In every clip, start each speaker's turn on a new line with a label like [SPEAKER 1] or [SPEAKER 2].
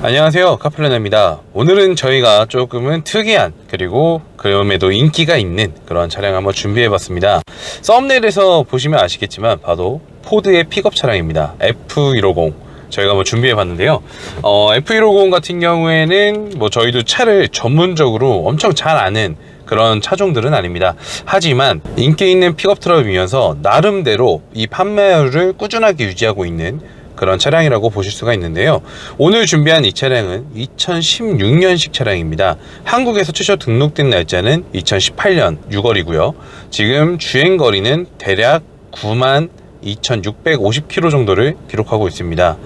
[SPEAKER 1] 안녕하세요 카플레나입니다. 오늘은 저희가 조금은 특이한 그리고 그럼에도 인기가 있는 그런 차량 한번 준비해 봤습니다. 썸네일에서 보시면 아시겠지만 바로 포드의 픽업 차량입니다. F150 저희가 한번 준비해 봤는데요. 어, F150 같은 경우에는 뭐 저희도 차를 전문적으로 엄청 잘 아는 그런 차종들은 아닙니다. 하지만 인기 있는 픽업 트럭이면서 나름대로 이 판매율을 꾸준하게 유지하고 있는 그런 차량이라고 보실 수가 있는데요. 오늘 준비한 이 차량은 2016년식 차량입니다. 한국에서 최초 등록된 날짜는 2018년 6월이고요. 지금 주행 거리는 대략 9만 2,650km 정도를 기록하고 있습니다.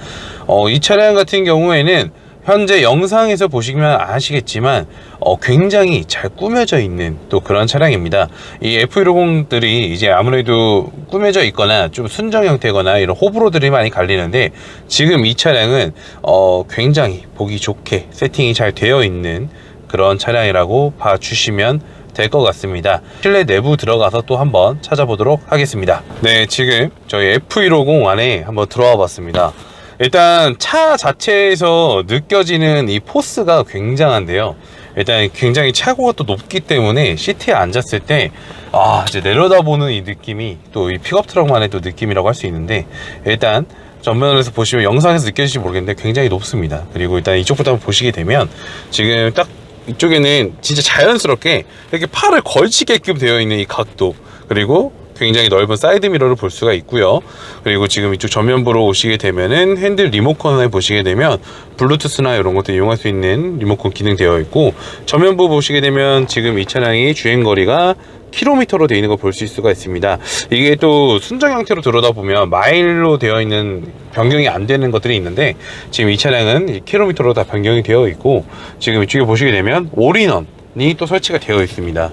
[SPEAKER 1] 어, 이 차량 같은 경우에는 현재 영상에서 보시면 아시겠지만 어, 굉장히 잘 꾸며져 있는 또 그런 차량입니다. 이 F150들이 이제 아무래도 꾸며져 있거나 좀 순정 형태거나 이런 호불호들이 많이 갈리는데 지금 이 차량은 어, 굉장히 보기 좋게 세팅이 잘 되어 있는 그런 차량이라고 봐주시면 될것 같습니다. 실내 내부 들어가서 또 한번 찾아보도록 하겠습니다. 네, 지금 저희 F150 안에 한번 들어와 봤습니다. 일단 차 자체에서 느껴지는 이 포스가 굉장한데요. 일단 굉장히 차고가 또 높기 때문에 시트에 앉았을 때, 아, 이제 내려다보는 이 느낌이 또 이 픽업 트럭만의 또 느낌이라고 할 수 있는데, 일단 전면에서 보시면 영상에서 느껴질지 모르겠는데 굉장히 높습니다. 그리고 일단 이쪽부터 한번 보시게 되면 지금 딱 이쪽에는 진짜 자연스럽게 이렇게 팔을 걸치게끔 되어 있는 이 각도, 그리고 굉장히 넓은 사이드 미러를 볼 수가 있고요. 그리고 지금 이쪽 전면부로 오시게 되면은 핸들 리모컨을 보시게 되면 블루투스나 이런 것들 이용할 수 있는 리모컨 기능 되어 있고 전면부 보시게 되면 지금 이 차량이 주행 거리가 킬로미터로 되어 있는 걸 볼 수 있을 수가 있습니다. 이게 또 순정 형태로 들여다보면 마일로 되어 있는 변경이 안 되는 것들이 있는데 지금 이 차량은 킬로미터로 다 변경이 되어 있고 지금 이쪽에 보시게 되면 올인원이 또 설치가 되어 있습니다.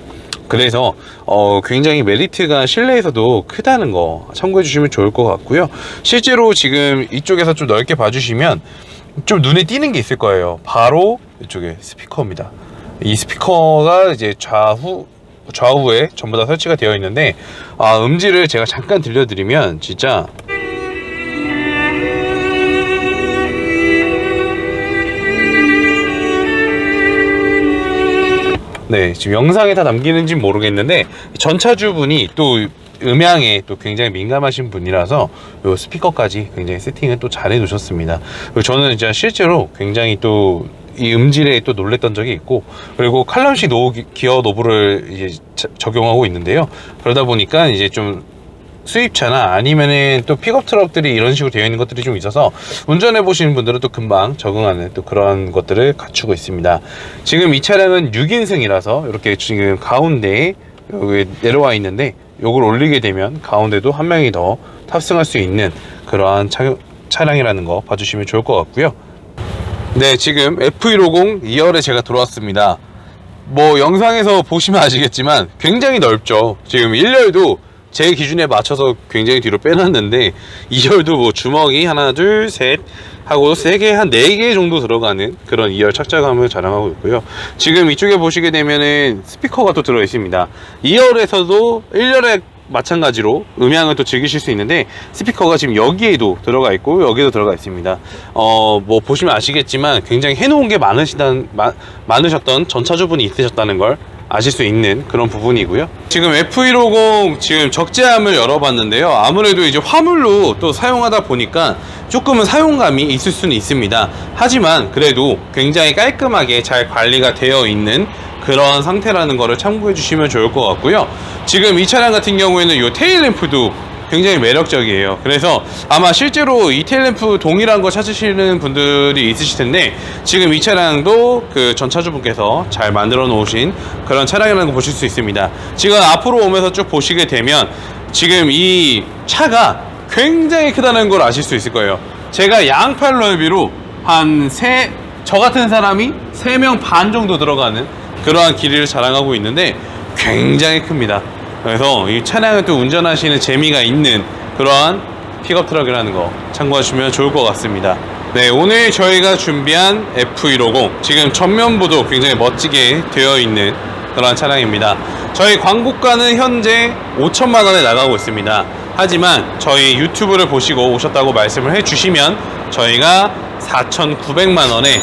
[SPEAKER 1] 그래서 어, 굉장히 메리트가 실내에서도 크다는 거 참고해 주시면 좋을 것 같고요. 실제로 지금 이쪽에서 좀 넓게 봐주시면 좀 눈에 띄는 게 있을 거예요. 바로 이쪽에 스피커입니다. 이 스피커가 이제 좌후 좌우에 전부 다 설치가 되어 있는데 아, 음질을 제가 잠깐 들려드리면 진짜 네, 지금 영상에 다 남기는지 모르겠는데 전차주분이 또 음향에 또 굉장히 민감하신 분이라서 요 스피커까지 굉장히 세팅을 또 잘 해놓으셨습니다. 그리고 저는 진짜 실제로 굉장히 또 이 음질에 또 놀랬던 적이 있고 그리고 칼럼시 노 기어 노브를 이제 자- 적용하고 있는데요. 그러다 보니까 이제 좀 수입차나 아니면은 또 픽업 트럭들이 이런 식으로 되어 있는 것들이 좀 있어서 운전해 보시는 분들은 또 금방 적응하는 또 그런 것들을 갖추고 있습니다. 지금 이 차량은 6인승이라서 이렇게 지금 가운데에 여기 내려와 있는데 요걸 올리게 되면 가운데도 한 명이 더 탑승할 수 있는 그러한 차, 차량이라는 거 봐주시면 좋을 것 같고요. 네, 지금 F150 2열에 제가 들어왔습니다. 뭐 영상에서 보시면 아시겠지만 굉장히 넓죠. 지금 1열도 제 기준에 맞춰서 굉장히 뒤로 빼놨는데 2열도 뭐 주먹이 하나 둘 셋 하고 3개 한 4개 정도 들어가는 그런 2열 착자감을 자랑하고 있고요. 지금 이쪽에 보시게 되면은 스피커가 또 들어 있습니다. 2열에서도 1열에 마찬가지로 음향을 또 즐기실 수 있는데 스피커가 지금 여기에도 들어가 있고 여기도 들어가 있습니다. 어 뭐 보시면 아시겠지만 굉장히 해놓은 게 많으시단 마, 많으셨던 전차주분이 있으셨다는 걸 아실 수 있는 그런 부분이고요. 지금 F150 지금 적재함을 열어봤는데요. 아무래도 이제 화물로 또 사용하다 보니까 조금은 사용감이 있을 수는 있습니다. 하지만 그래도 굉장히 깔끔하게 잘 관리가 되어 있는 그런 상태라는 거를 참고해 주시면 좋을 것 같고요. 지금 이 차량 같은 경우에는 이 테일 램프도 굉장히 매력적이에요. 그래서 아마 실제로 이 테일 램프 동일한 거 찾으시는 분들이 있으실 텐데 지금 이 차량도 그 전차주분께서 잘 만들어 놓으신 그런 차량이라는 거 보실 수 있습니다. 지금 앞으로 오면서 쭉 보시게 되면 지금 이 차가 굉장히 크다는 걸 아실 수 있을 거예요. 제가 양팔 넓이로 한 세, 저 같은 사람이 3명 반 정도 들어가는 그러한 길이를 자랑하고 있는데 굉장히 큽니다. 그래서 이 차량을 또 운전하시는 재미가 있는 그러한 픽업 트럭이라는 거 참고하시면 좋을 것 같습니다. 네, 오늘 저희가 준비한 F150 지금 전면부도 굉장히 멋지게 되어 있는 그런 차량입니다. 저희 광고가는 현재 5천만 원에 나가고 있습니다. 하지만 저희 유튜브를 보시고 오셨다고 말씀을 해주시면 저희가 4,900만 원에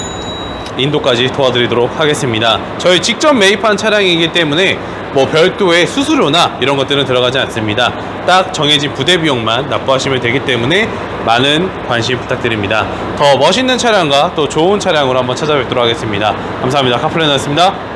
[SPEAKER 1] 인도까지 도와드리도록 하겠습니다. 저희 직접 매입한 차량이기 때문에 뭐 별도의 수수료나 이런 것들은 들어가지 않습니다. 딱 정해진 부대 비용만 납부하시면 되기 때문에 많은 관심 부탁드립니다. 더 멋있는 차량과 또 좋은 차량으로 한번 찾아뵙도록 하겠습니다. 감사합니다. 카플레너였습니다.